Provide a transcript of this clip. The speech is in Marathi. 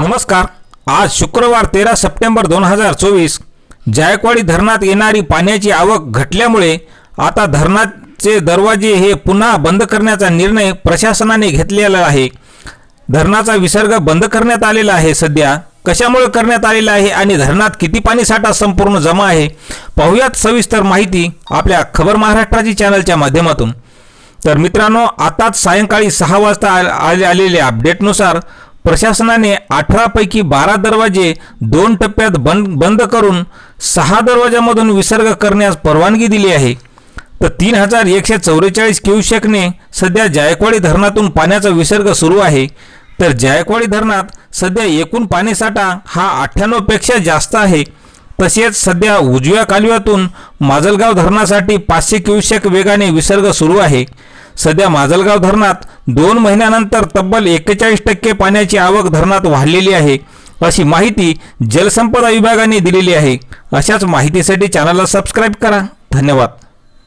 नमस्कार. आज शुक्रवार तेरा सप्टेंबर दोन हजार चोवीस जायकवाडी धरणात येणारी पाण्याची आवक घटल्यामुळे आता धरणाचे दरवाजे हे पुन्हा बंद करण्याचा निर्णय प्रशासनाने घेतलेला आहे. धरणाचा विसर्ग बंद करण्यात आलेला आहे सध्या. कशामुळे करण्यात आलेला आहे आणि धरणात किती पाणी साठा संपूर्ण जमा आहे? पाहुयात सविस्तर माहिती आपल्या खबर महाराष्ट्राची चॅनलच्या माध्यमातून. तर मित्रांनो आताच सायंकाळी सहा वाजता आले आलेल्या अपडेटनुसार प्रशासनाने अठरापैकी बारा दरवाजे दोन टप्प्यात बंद बंद करून सहा दरवाजामधून विसर्ग करण्यास परवानगी दिली आहे. तर तीन हजार एकशे चौवेचाळीस क्युसेकने सध्या जायकवाडी धरणातून पाण्याचा विसर्ग सुरू आहे. तर जायकवाडी धरणात सध्या एकूण पाणीसाठा हा अठ्ठ्याण्णवपेक्षा जास्त आहे. तसेच सध्या उजव्या कालव्यातून माजलगाव धरणासाठी पाचशे क्युसेक वेगाने विसर्ग सुरू आहे. सध्या माजलगाव धरणात दोन महिन्यानंतर तब्बल एक्केचाळीस टक्के पाण्याची आवक धरणात वाढलेली आहे अशी माहिती जलसंपदा विभागाने दिलेली आहे. अशाच माहितीसाठी चॅनलला सबस्क्राईब करा. धन्यवाद.